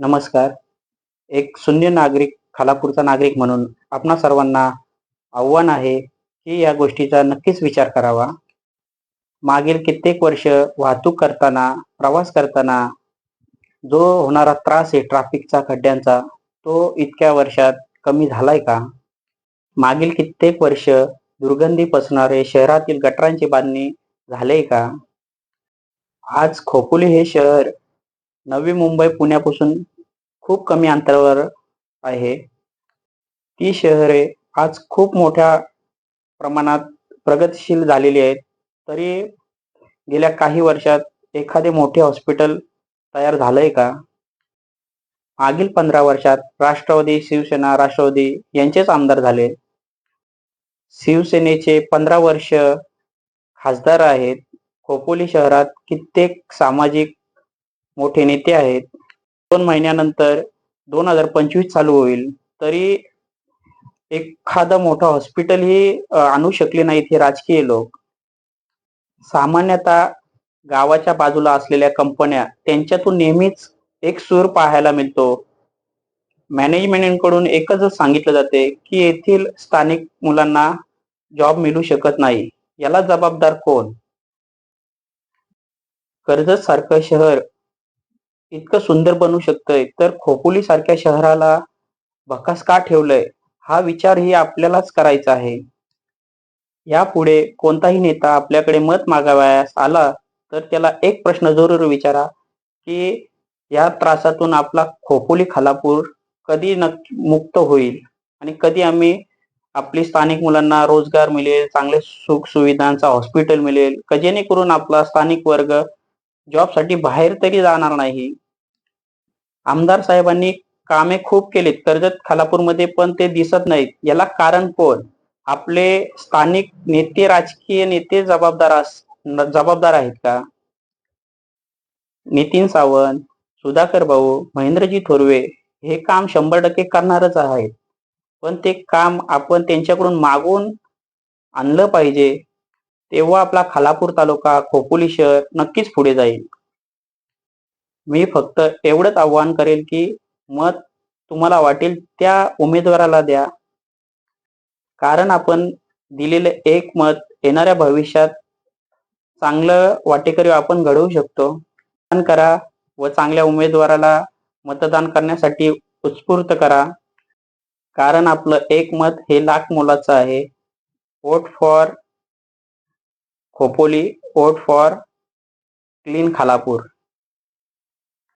नमस्कार. एक शून्य नागरिक खालापूरचा नागरिक म्हणून आपणा सर्वांना आव्हान आहे की या गोष्टीचा नक्कीच विचार करावा. मागील कित्येक वर्ष वाहतूक करताना प्रवास करताना जो होणारा त्रास आहे ट्रॅफिकचा खड्ड्यांचा तो इतक्या वर्षात कमी झालाय का? मागील कित्येक वर्ष दुर्गंधी पसणारे शहरातील गटरांची बांधणी झाले का? आज खोपोली हे शहर नवी मुंबई पुण्यापासून खूप कमी अंतरावर आहे. ती शहरे आज खूप मोठ्या प्रमाणात प्रगतिशील झालेली आहेत. तरी गेल्या काही वर्षात एखादे मोठे हॉस्पिटल तयार झालंय का? मागील पंधरा वर्षात राष्ट्रवादी शिवसेना राष्ट्रवादी यांचेच आमदार झाले. शिवसेनेचे पंधरा वर्ष खासदार आहेत. खोपोली शहरात कित्येक सामाजिक मोठे नेते आहेत. दोन महिन्यानंतर दोन हजार पंचवीस चालू होईल. तरी एखादं मोठं हॉस्पिटलही ही आणू शकले नाहीत हे राजकीय लोक. सामान्यतः गावाच्या बाजूला असलेल्या कंपन्या त्यांच्यातून नेहमीच एक सूर पाहायला मिळतो. मॅनेजमेंटकडून एकच सांगितलं जाते की येथील स्थानिक मुलांना जॉब मिळू शकत नाही. याला जबाबदार कोण? कर्जत सारखं शहर इतकं सुंदर बनू शकतंय. तर खोपोली सारख्या शहराला भकास का ठेवलंय? हा विचार ही आपल्यालाच करायचा आहे. यापुढे कोणताही नेता आपल्याकडे मत मागावयास आला तर त्याला एक प्रश्न जरूर विचारा की या त्रासातून आपला खोपोली खालापूर कधी नक्की मुक्त होईल? आणि कधी आम्ही आपली स्थानिक मुलांना रोजगार मिळेल चांगले सुख सुविधांचा हॉस्पिटल मिळेल कजेने जेणेकरून आपला स्थानिक वर्ग जॉबसाठी बाहेर तरी जाणार नाही. आमदार साहेबांनी कामे खूप केलीत. कर्जत खालापूरमध्ये पण ते दिसत नाहीत. याला कारण कोण? आपले स्थानिक नेते राजकीय नेते जबाबदार जबाबदार आहेत का? नितीन सावंत सुधाकर भाऊ महेंद्रजी थोरवे हे काम शंभर टक्के करणारच आहेत. पण ते काम आपण त्यांच्याकडून मागून आणलं पाहिजे. तेव्हा आपला खालापूर तालुका खोपोली शहर नक्कीच पुढे जाईल. मी फक्त एवढंच आव्हान करेल की मत तुम्हाला वाटेल त्या उमेदवाराला द्या. कारण आपण दिलेलं एक मत येणाऱ्या भविष्यात चांगलं वाटेकरी आपण घडवू शकतो. मतदान करा व चांगल्या उमेदवाराला मतदान करण्यासाठी उत्स्फूर्त करा. कारण आपलं एक मत हे लाख मोलाचं आहे. Vote for Khopoli vote for clean Khalapur.